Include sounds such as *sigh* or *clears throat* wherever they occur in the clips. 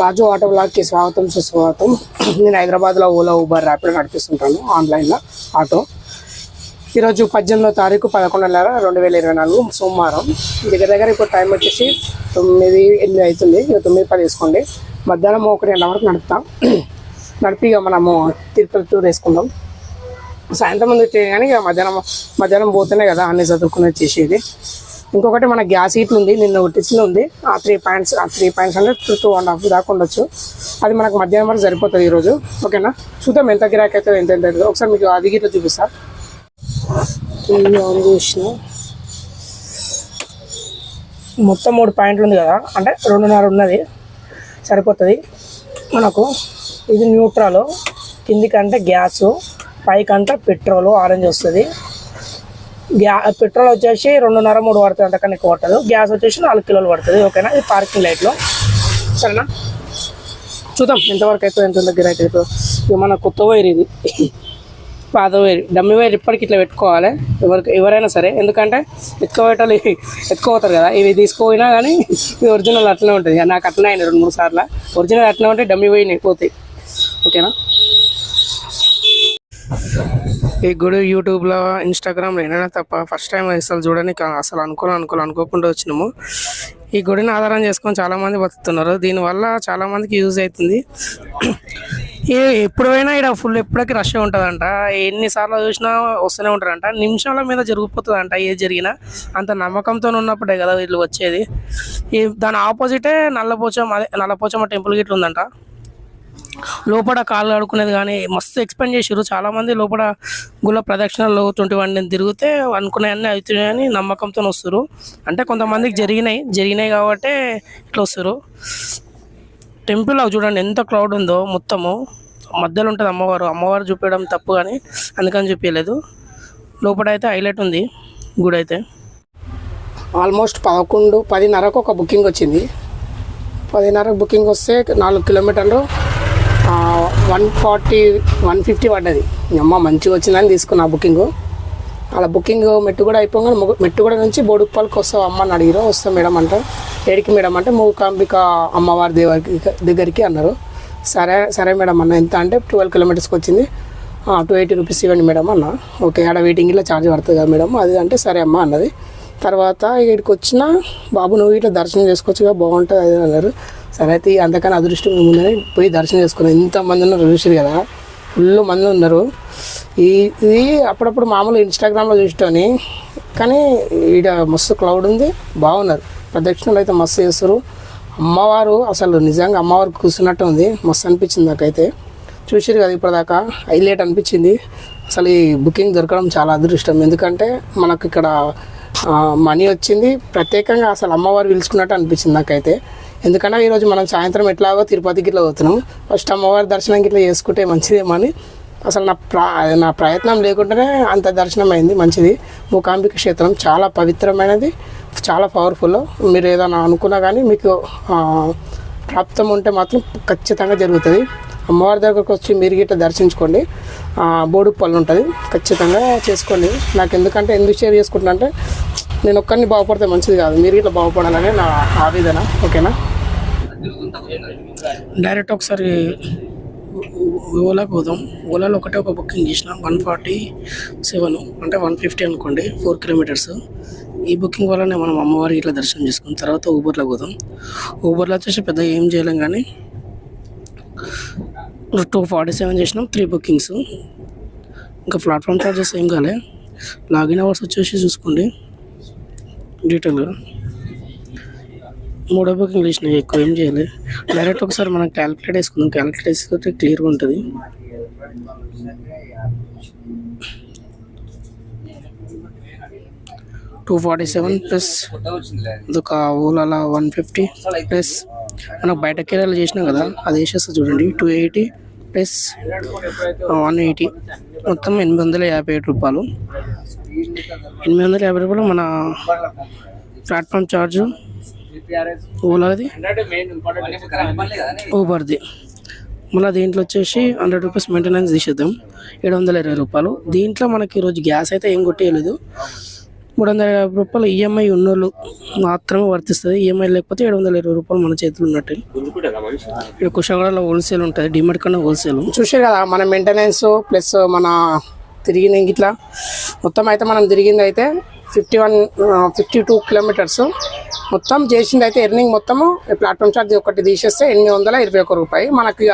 రాజు auto బ్లాగ్కి స్వాగతం సుస్వాగతం. నేను హైదరాబాద్లో ఓలా ఊబర్ ర్యాపిడ్ నడిపిస్తుంటాను ఆన్లైన్లో ఆటో. ఈరోజు పద్దెనిమిదో తారీఖు పదకొండు నెల రెండు వేల ఇరవై నాలుగు సోమవారం. దగ్గర దగ్గర ఇప్పుడు టైం వచ్చేసి తొమ్మిది ఎనిమిది అవుతుంది. ఇక తొమ్మిది పది వేసుకోండి. మధ్యాహ్నం ఒక రెండు వరకు నడుపుతాం. నడిపి ఇక మనము తిరుపతి టూర్ వేసుకుందాం. సాయంత్రం ముందు వచ్చేది కానీ ఇక మధ్యాహ్నం మధ్యాహ్నం పోతేనే కదా అన్ని చదువుకునేది చేసేది. ఇంకొకటి మన గ్యాస్ హీట్లు ఉంది నిన్న ఒట్టించిన ఉంది. ఆ త్రీ పాయింట్స్ ఆ త్రీ పాయింట్స్ అంటే టూ టూ అండ్ హాఫ్ దాకా ఉండొచ్చు. అది మనకు మధ్యాహ్నం వరకు సరిపోతుంది ఈరోజు. ఓకేనా? చూద్దాం ఎంత గిరాకీ అవుతుంది ఎంత ఎంత ఒకసారి మీకు అది గిట్ల చూపిస్తా. ఆన్ చేసిన. మొత్తం మూడు పాయింట్లు ఉంది కదా అంటే రెండున్నర ఉన్నది. సరిపోతుంది మనకు. ఇది న్యూట్రాలు. కిందికంటే గ్యాసు పైకంటే పెట్రోలు ఆరెంజ్ వస్తుంది. గ్యా పెట్రోల్ వచ్చేసి రెండున్నర మూడు పడుతుంది అంతకన్నా ఎక్కువ పడుతుంది. గ్యాస్ వచ్చేసి నాలుగు కిలోలు పడుతుంది ఓకేనా? ఇది పార్కింగ్ లైట్లో. సరేనా? చూద్దాం ఎంతవరకు అయితే ఎంత దగ్గర అవుతుందో ఇక మన కొత్త వైర్ ఇది. పాత వైర్. డమ్మి వైర్ ఇప్పటికి ఇట్లా పెట్టుకోవాలి. ఎవరికి ఎవరైనా సరే. ఎందుకంటే ఎత్తుకోవేటలు ఎత్తుకోపోతారు కదా. ఇవి తీసుకుపోయినా కానీ ఇది ఒరిజినల్ అట్లనే ఉంటుంది. నాకు అట్లనే అయినాయి రెండు మూడు సార్లు. ఒరిజినల్ అట్లనే ఉంటే డమ్మి వైర్ పోతాయి ఓకేనా? ఈ గుడి యూట్యూబ్లో ఇన్స్టాగ్రామ్లో ఏదైనా తప్ప ఫస్ట్ టైం అసలు చూడడానికి అసలు అనుకోని అనుకోలే అనుకోకుండా వచ్చినాము. ఈ గుడిని ఆధారం చేసుకొని చాలామంది బతుకుతున్నారు. దీనివల్ల చాలామందికి యూజ్ అవుతుంది. ఏ ఎప్పుడైనా ఇక్కడ ఫుల్ ఎప్పటికీ రష్ ఉంటుందంట. ఎన్నిసార్లు చూసినా వస్తూనే ఉంటారంట. నిమిషాల మీద జరిగిపోతుందంట. ఏది జరిగినా అంత నమ్మకంతో ఉన్నప్పుడే కదా వీళ్ళు వచ్చేది. ఈ దాని ఆపోజిటే నల్లపోచం అదే నల్లపోచమ్మ టెంపుల్ గిట్ల ఉందంట. లోపల కాళ్ళు ఆడుకునేది కానీ మస్తు ఎక్స్పెండ్ చేసారు చాలామంది లోపల గుళ్ళ ప్రదక్షిణలు ట్వంటీ వన్ తిరిగితే అనుకునేవన్నీ అవుతున్నాయని నమ్మకంతో వస్తారు అంటే కొంతమందికి జరిగినాయి. జరిగినాయి కాబట్టి ఇట్లా వస్తారు టెంపుల్ అవి చూడండి ఎంత క్రౌడ్ ఉందో మొత్తము. మధ్యలో ఉంటుంది అమ్మవారు. అమ్మవారు చూపించడం తప్పు కానీ అందుకని చూపించలేదు. లోపల అయితే హైలైట్ ఉంది గుడి అయితే ఆల్మోస్ట్ పదకొండు పదిన్నరకు ఒక బుకింగ్ వచ్చింది. పదిన్నరకు బుకింగ్ వస్తే నాలుగు కిలోమీటర్లు వన్ ఫార్టీ వన్ ఫిఫ్టీ పడ్డది. అమ్మ మంచిగా వచ్చిందని తీసుకున్నా బుకింగ్. అలా బుకింగ్ మెట్టు కూడా అయిపోగానే మెట్టు కూడా నుంచి బోడుప్పలకి వస్తావు అమ్మ అని అడిగిరు వస్తాం మేడం అంట ఏడికి మేడం అంటే మూకాంబిక అమ్మవారి దేవరికి దగ్గరికి అన్నారు. సరే సరే మేడం అన్న. ఎంత అంటే ట్వెల్వ్ కిలోమీటర్స్కి వచ్చింది. టూ ఎయిటీ రూపీస్ ఇవ్వండి మేడం అన్న. ఓకే ఆడ వెయిటింగ్ ఇలా ఛార్జ్ పడుతుంది కదా మేడం. అది అంటే సరే అమ్మ అన్నది. తర్వాత ఇక్కడికి వచ్చిన బాబు నువ్వు ఇట్లా దర్శనం చేసుకోవచ్చుగా బాగుంటుంది అది అన్నారు. సరే అయితే అంతకన్నా అదృష్టం ముందని పోయి దర్శనం చేసుకున్నాం ఇంతమంది ఉన్నారు చూసారు కదా ఫుల్ మంది ఉన్నారు. ఈ ఇది అప్పుడప్పుడు మామూలు ఇన్స్టాగ్రామ్లో చూసుకొని కానీ ఈడ మస్తు క్లౌడ్ ఉంది బాగున్నారు. ప్రదక్షిణలు అయితే మస్తు చేస్తారు అమ్మవారు అసలు నిజంగా అమ్మవారు కూర్చున్నట్టు ఉంది మస్తు అనిపించింది నాకైతే. చూసారు కదా ఇప్పటిదాకా హైలైట్ అనిపించింది. అసలు ఈ బుకింగ్ దొరకడం చాలా అదృష్టం. ఎందుకంటే మనకు ఇక్కడ మనీ వచ్చింది ప్రత్యేకంగా అసలు అమ్మవారు పిలుచుకున్నట్టు అనిపించింది నాకైతే. ఎందుకంటే ఈరోజు మనం సాయంత్రం ఎట్లాగో తిరుపతికి ఇట్లా పోతున్నాం. ఫస్ట్ అమ్మవారి దర్శనం ఇట్లా చేసుకుంటే మంచిదేమో అని. అసలు నా ప్రా నా ప్రయత్నం లేకుండానే అంత దర్శనం అయింది మంచిది. మూకాంబిక క్షేత్రం చాలా పవిత్రమైనది చాలా పవర్ఫుల్ మీరు ఏదైనా అనుకున్నా కానీ మీకు ప్రాప్తం ఉంటే మాత్రం ఖచ్చితంగా జరుగుతుంది. అమ్మవారి దగ్గరకు వచ్చి మీరు గిట్ట దర్శించుకోండి. బోడు పళ్ళు ఉంటుంది ఖచ్చితంగా చేసుకోండి. నాకు ఎందుకంటే ఎందుకు షేర్ చేసుకుంటున్నా అంటే నేను ఒక్కరిని బాగుపడితే మంచిది కాదు. మీరు ఇట్లా బాగుపడాలనే నా ఆవేదన ఓకేనా? డైరెక్ట్ ఒకసారి ఓలాకి పోదాం. ఓలాలో ఒకటే ఒక బుకింగ్ చేసిన వన్ ఫార్టీ సెవెన్ అంటే వన్ ఫిఫ్టీ అనుకోండి ఫోర్ కిలోమీటర్స్. ఈ బుకింగ్ వల్లనే మనం అమ్మవారి ఇట్లా దర్శనం చేసుకున్న తర్వాత ఊబర్లో పోదాం. ఊబర్లో వచ్చేసి పెద్ద ఏం చేయలేం కానీ టూ ఫార్టీ సెవెన్ చేసినాం త్రీ బుకింగ్స్ ఇంకా ప్లాట్ఫామ్ చార్జెస్ ఏం కాలే. లాగిన్ అవర్స్ వచ్చేసి చూసుకోండి. డీటెయిల్గా. మూడో బుకింగ్ చేసినాయి ఎక్కువ ఏం చేయాలి. డైరెక్ట్ ఒకసారి మనం క్యాలిక్యులేట్ వేసుకుందాం క్యాలిక్యులేట్ వేసుకుంటే క్లియర్గా ఉంటుంది. టూ ఫార్టీ సెవెన్ ప్లస్ ఇదొక ఓలాలా వన్ ఫిఫ్టీ ప్లస్ మనం బయట కిరాలు చేసినాం కదా అది వేసేస్తా చూడండి. Two eighty plus one eighty మొత్తం ఎనిమిది వందల యాభై ఏడు రూపాయలు. ఎనిమిది వందల యాభై రూపాయలు మన ప్లాట్ఫామ్ ఛార్జ్ ఓలాది? ఊబర్ది మళ్ళీ దీంట్లో వచ్చేసి హండ్రెడ్ రూపీస్ మెయింటెనెన్స్ తీసేద్దాం. ఏడు వందల ఇరవై రూపాయలు. దీంట్లో మనకి ఈరోజు గ్యాస్ అయితే ఏం కొట్టేయలేదు. మూడు వందల యాభై రూపాయలు ఈఎంఐ ఉన్నోళ్ళు మాత్రమే వర్తిస్తుంది. ఈఎంఐ లేకపోతే ఏడు వందల ఇరవై రూపాయలు మన చేతిలో ఉన్నట్టు. ఇక్కడ కుషాగడలో హోల్సేల్ ఉంటుంది. డిమార్ట్ కన్నా హోల్సేల్ చూసారు కదా మన మెయింటెనెన్స్ ప్లస్ మన తిరిగిన ఇట్లా. మొత్తం అయితే మనం తిరిగింది అయితే fifty one fifty two kilometres. మొత్తం చేసింది అయితే ఎర్నింగ్ మొత్తము ప్లాట్ఫామ్ ఛార్జ్ ఒకటి తీసేస్తే ఎనిమిది వందల ఇరవై ఒక రూపాయి. మనకి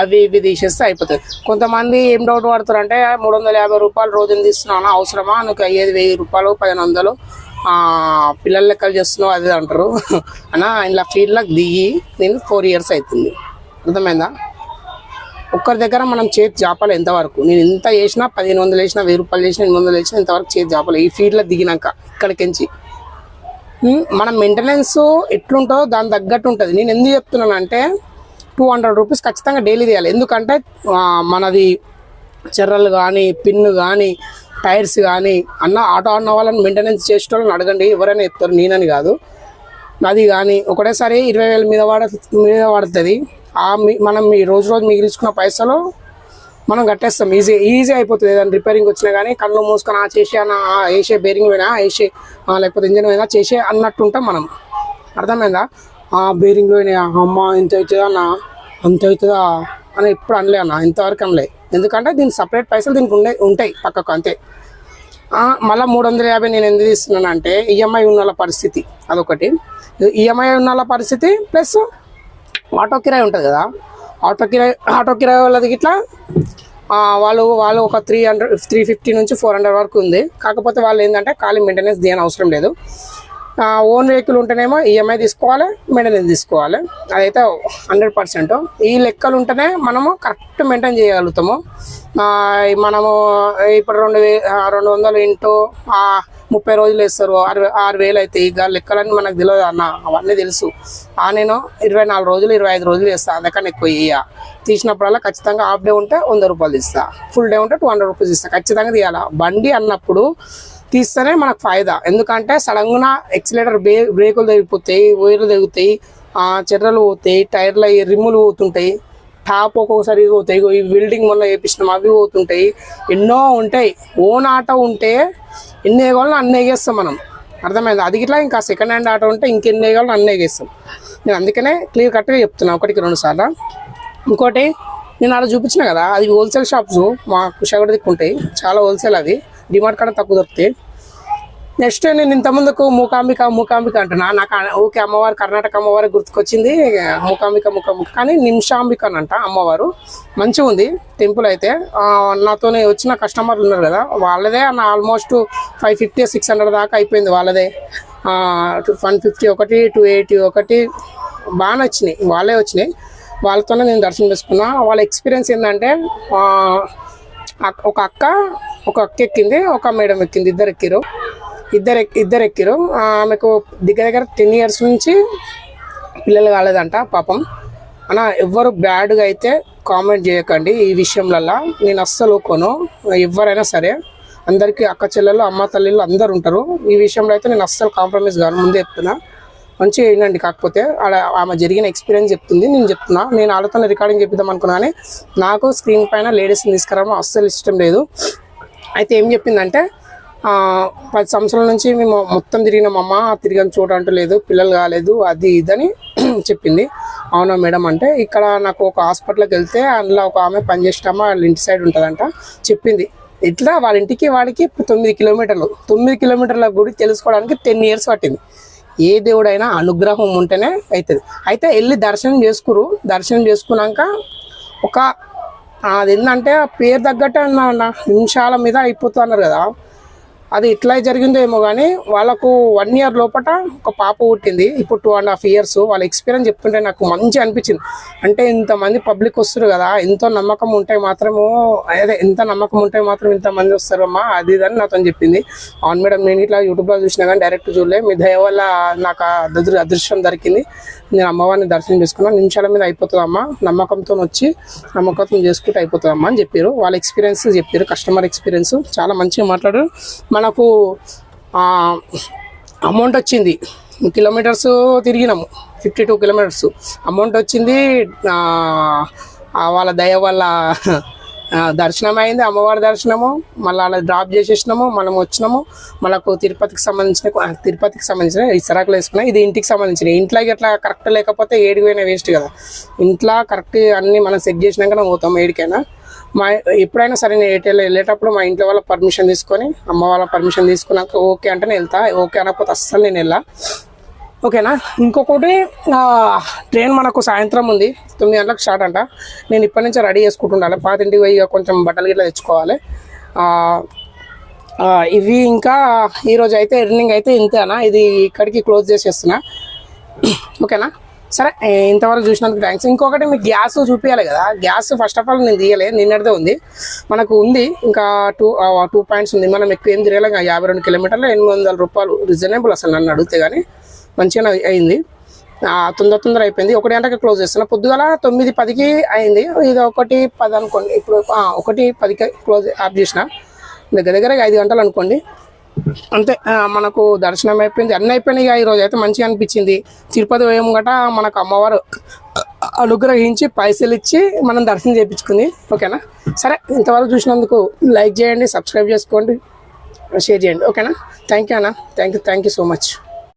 అవి ఇవి తీసేస్తే అయిపోతుంది కొంతమంది ఏం డౌట్ పడతారు అంటే మూడు వందల యాభై రూపాయలు రోజుని తీస్తున్నాను అవసరమా? నీకు అయ్యేది వెయ్యి రూపాయలు పదిహేను వందలు. పిల్లల లెక్కలు చేస్తున్నావు అది అంటారు. *laughs* అన్న ఇలా ఫీల్డ్లోకి దిగి నేను ఫోర్ ఇయర్స్ అవుతుంది. అర్థమైందా? ఒక్కరి దగ్గర మనం చేతి జాపాలి ఎంతవరకు? నేను ఎంత చేసినా పదిహేను వందలు వేసినా వెయ్యి రూపాయలు చేసినా ఎనిమిది వందలు వేసినా ఇంతవరకు చేతి జాపాలి. ఈ ఫీల్డ్లో దిగినాక ఇక్కడికించి మన మెయింటెనెన్స్ ఎట్లుంటుందో దాని తగ్గట్టు ఉంటుంది. నేను ఎందుకు చెప్తున్నాను అంటే టూ హండ్రెడ్ రూపీస్ ఖచ్చితంగా డైలీ తీయాలి. ఎందుకంటే మనది చెర్రలు కానీ పిన్ను కానీ టైర్స్ కానీ అన్న ఆటో అన్న వాళ్ళని మెయింటెనెన్స్ చేసేటోళ్ళని అడగండి. ఎవరైనా చెప్తారు నేనని కాదు. అది కానీ ఒకటేసారి ఇరవై వేల మీద వాడ మీద పడుతుంది ఆ మీ మనం మీ రోజు రోజు మిగిల్చుకున్న పైసలు మనం కట్టేస్తాం. ఈజీ ఈజీ అయిపోతుంది. ఏదైనా రిపేరింగ్ వచ్చినా కానీ కళ్ళు మూసుకొని ఆ చేసే అన్న వేసే బేరింగ్ పోయినా వేసే లేకపోతే ఇంజన్ పోయినా చేసే అన్నట్టు ఉంటాం మనం. అర్థమైందా? ఆ బేరింగ్ పోయినా అమ్మ ఇంత అవుతుందా అన్న? అంత అవుతుందా? అని ఎప్పుడు అనలే అన్న. ఇంతవరకు అనలే. ఎందుకంటే దీని సపరేట్ పైసలు దీనికి ఉండే ఉంటాయి పక్కకు అంతే. మళ్ళీ మూడు వందల యాభై నేను ఎందుకు ఇస్తున్నాను అంటే ఈఎంఐ ఉన్న వాళ్ళ పరిస్థితి అదొకటి. ఈఎంఐ ఉన్న వాళ్ళ పరిస్థితి ప్లస్ ఆటో కిరాయి ఉంటుంది కదా? ఆటో కిరాయి ఆటో కిరాయి వాళ్ళది ఇట్లా వాళ్ళు వాళ్ళు ఒక త్రీ హండ్రెడ్ త్రీ ఫిఫ్టీ నుంచి ఫోర్ హండ్రెడ్ వరకు ఉంది. కాకపోతే వాళ్ళు ఏంటంటే ఖాళీ మెయింటెనెన్స్ దేని అవసరం లేదు. ఓన్ వెహికల్ ఉంటేనేమో ఈఎంఐ తీసుకోవాలి మెయింటెనెన్స్ తీసుకోవాలి. అదైతే హండ్రెడ్ పర్సెంట్ ఈ లెక్కలు ఉంటేనే మనము కరెక్ట్ మెయింటైన్ చేయగలుగుతాము. మనము ఇప్పుడు రెండు వే రెండు వందలు ఇంటూ ముప్పై రోజులు వేస్తారు. ఆరు ఆరు వేలు అవుతాయి ఇక లెక్కలన్నీ మనకు తెలియదు అన్న. అవన్నీ తెలుసు. ఆ నేను ఇరవై నాలుగు రోజులు ఇరవై ఐదు రోజులు వేస్తాను అందుకని ఎక్కువ ఇయ్య. తీసినప్పుడల్లా ఖచ్చితంగా హాఫ్ డే ఉంటే వంద రూపాయలు ఇస్తా ఫుల్ డే ఉంటే టూ హండ్రెడ్ రూపీస్ ఇస్తా ఖచ్చితంగా తీయాలా. బండి అన్నప్పుడు తీస్తేనే మనకు ఫాయిదా. ఎందుకంటే సడన్గా ఎక్సిలేటర్ బ్రే బ్రేకులు తెగిపోతాయి వైర్లు తెగుతాయి చెర్రలు పోతాయి టైర్లు ఈ రిమ్ములు పోతుంటాయి. టాప్ ఒక్కొక్కసారి పోతాయి. ఇగో ఈ బిల్డింగ్ మొన్న వేపించినాం అవి పోతుంటాయి. ఎన్నో ఉంటాయి. ఓన్ ఆటో ఉంటే ఎన్ని వేయగలను అన్ని వేగేస్తాం మనం. అర్థమైంది? అది ఇట్లా ఇంకా సెకండ్ హ్యాండ్ ఆటో ఉంటే ఇంకెన్ని వేయగలను అన్ని వేగేస్తాం నేను అందుకనే క్లియర్ కట్గా చెప్తున్నా. ఒకటికి రెండు సార్లు. ఇంకోటి నేను అలా చూపించిన కదా అది హోల్సేల్ షాప్స్ మా కుషాగడ దిక్కుంటాయి చాలా హోల్సేల్ అవి. డిమార్ట్ కన్నా తక్కువ దొరుకుతాయి. నెక్స్ట్ నేను ఇంత ముందుకు మూకాంబిక మూకాంబిక అంటున్నా. నాకు ఓకే అమ్మవారు కర్ణాటక అమ్మవారు గుర్తుకొచ్చింది. మూకాంబిక మూకాంబిక. కానీ నిమిషాంబిక అని అంట అమ్మవారు. మంచిగా ఉంది టెంపుల్ అయితే. నాతోనే వచ్చిన కస్టమర్లు ఉన్నారు కదా వాళ్ళదే అన్న almost five fifty six hundred దాకా అయిపోయింది వాళ్ళదే. వన్ ఫిఫ్టీ ఒకటి టూ ఎయిటీ ఒకటి బాగా నచ్చినాయి. వాళ్ళే వచ్చినాయి. వాళ్ళతోనే నేను దర్శనం చేసుకున్నా. వాళ్ళ ఎక్స్పీరియన్స్ ఏంటంటే ఒక అక్క ఒక అక్క ఎక్కింది ఒక మేడం ఎక్కింది ఇద్దరు ఎక్కిరు ఇద్దరు ఇద్దరు ఎక్కిరు. ఆమెకు దగ్గర దగ్గర టెన్ ఇయర్స్ నుంచి పిల్లలు కాలేదంట పాపం. అన్న ఎవ్వరు బ్యాడ్గా అయితే కామెంట్ చేయకండి ఈ విషయంలో నేను అస్సలు కొను ఎవరైనా సరే అందరికీ అక్క చెల్లెలు అమ్మ తల్లిలు అందరు ఉంటారు. ఈ విషయంలో అయితే నేను అస్సలు కాంప్రమైజ్ కాను. ముందే చెప్తున్నా. మంచిగా వినండి. కాకపోతే ఆడ ఆమె జరిగిన ఎక్స్పీరియన్స్ చెప్తుంది. నేను చెప్తున్నా. నేను వాళ్ళతో రికార్డింగ్ చెప్పిద్దాం అనుకున్నాను నాకు స్క్రీన్ పైన లేడీస్ని తీసుకురావడం అస్సలు ఇష్టం లేదు. అయితే ఏం చెప్పిందంటే పది సంవత్సరాల నుంచి మేము మొత్తం తిరిగినాం అమ్మ తిరిగిన చోట అంటూ లేదు పిల్లలు కాలేదు అది ఇదని *clears throat* చెప్పింది. అవునా మేడం అంటే ఇక్కడ నాకు ఒక హాస్పిటల్కి వెళ్తే అందులో ఒక ఆమె పనిచేసేటమ్మా వాళ్ళ ఇంటి సైడ్ ఉంటుందంట చెప్పింది. ఇట్లా వాళ్ళ ఇంటికి వాడికి తొమ్మిది కిలోమీటర్లు తొమ్మిది కిలోమీటర్ల గుడి తెలుసుకోవడానికి టెన్ ఇయర్స్ పట్టింది. ఏ దేవుడైనా అనుగ్రహం ఉంటేనే అవుతుంది అయితే వెళ్ళి దర్శనం చేసుకురు. దర్శనం చేసుకున్నాక ఒక అది ఏంటంటే పేరు తగ్గట్టే నిమిషాల మీద అయిపోతున్నారు కదా. అది ఇట్లా జరిగిందో ఏమో కానీ వాళ్ళకు వన్ ఇయర్ లోపల ఒక పాప పుట్టింది. ఇప్పుడు టూ అండ్ హాఫ్ ఇయర్స్ వాళ్ళ ఎక్స్పీరియన్స్ చెప్తుంటే నాకు మంచి అనిపించింది. అంటే ఇంతమంది పబ్లిక్ వస్తారు కదా ఎంతో నమ్మకం ఉంటే మాత్రము అదే ఎంత నమ్మకం ఉంటే మాత్రం ఇంతమంది వస్తారు అమ్మా అది అని నాతో చెప్పింది. అవును మేడం నేను ఇట్లా యూట్యూబ్లో చూసినా కానీ డైరెక్ట్ చూడలే. మీ దయ వల్ల నాకు అదృ- అదృష్టం దొరికింది. నేను అమ్మవారిని దర్శనం చేసుకున్నాను నిమిషాల మీద అయిపోతుందమ్మా. నమ్మకంతో వచ్చి నమ్మకంతో చేసుకుంటే అయిపోతుందమ్మా అని చెప్పారు. వాళ్ళ ఎక్స్పీరియన్స్ చెప్పారు. కస్టమర్ ఎక్స్పీరియన్స్ చాలా మంచిగా మాట్లాడారు. మనకు అమౌంట్ వచ్చింది. Kilometres తిరిగినాము. Fifty two kilometres. Amount వచ్చింది వాళ్ళ దయ వల్ల దర్శనం అయింది అమ్మవారి దర్శనము మళ్ళీ అలా డ్రాప్ చేసేసినాము. మనం వచ్చినాము. మనకు తిరుపతికి సంబంధించిన తిరుపతికి సంబంధించిన ఇసరాకులు వేసుకున్నాం. ఇది ఇంటికి సంబంధించిన. ఇంట్లో ఎట్లా కరెక్ట్ లేకపోతే ఏడికి పోయినా వేస్ట్ కదా. ఇంట్లో కరెక్ట్ అన్నీ మనం సెట్ చేసినాకనే పోతాం ఏడికైనా. మా ఎప్పుడైనా సరే నేను ఎయిర్టెల్ వెళ్ళేటప్పుడు మా ఇంట్లో వాళ్ళ పర్మిషన్ తీసుకొని అమ్మ వాళ్ళ పర్మిషన్ తీసుకున్నాక ఓకే అంటే నేను వెళ్తా. ఓకే అనకపోతే అస్సలు నేను వెళ్ళా. ఓకేనా? ఇంకొకటి ట్రైన్ మనకు సాయంత్రం ఉంది. తొమ్మిది గంటలకు స్టార్ట్ అంట. నేను ఇప్పటి నుంచి రెడీ చేసుకుంటుండాలి. పాతింటికి పోయి ఇక కొంచెం బట్టలు గిట్ల తెచ్చుకోవాలి. ఇవి ఇంకా ఈరోజు అయితే ఎర్నింగ్ అయితే ఇంతేనా? ఇది ఇక్కడికి క్లోజ్ చేసేస్తున్నా. ఓకేనా? సరే ఇంతవరకు చూసినందుకు థ్యాంక్స్ ఇంకొకటి మీకు గ్యాస్ చూపించాలి కదా. గ్యాస్ ఫస్ట్ ఆఫ్ ఆల్ నేను తీయలే నిన్నటిదే ఉంది. మనకు ఉంది ఇంకా టూ టూ పాయింట్స్ ఉంది. మనం ఎక్కువ ఏం తిరగలేం ఇంకా యాభై రెండు కిలోమీటర్లు ఎనిమిది వందల రూపాయలు రీజనబుల్ అసలు నన్ను అడిగితే కానీ మంచిగా అయింది. తొందర తొందర అయిపోయింది. ఒకటి గంటకి క్లోజ్ చేస్తున్నా. పొద్దుగల తొమ్మిది పదికి అయింది. ఇది ఒకటి పది అనుకోండి. ఇప్పుడు ఒకటి పదికి క్లోజ్ ఆఫ్ చేసిన. దగ్గర దగ్గర ఐదు గంటలు అనుకోండి. అంతే మనకు దర్శనం అయిపోయింది. అన్నీ అయిపోయినాయి ఈరోజు. అయితే మంచిగా అనిపించింది. తిరుపతి వేయం గట మనకు అమ్మవారు అనుగ్రహించి పైసలు ఇచ్చి మనం దర్శనం చేయించుకుంది. ఓకేనా? సరే ఇంతవరకు చూసినందుకు లైక్ చేయండి సబ్స్క్రైబ్ చేసుకోండి షేర్ చేయండి. ఓకేనా? థ్యాంక్ యూ అన్న. Thank you thank you so much.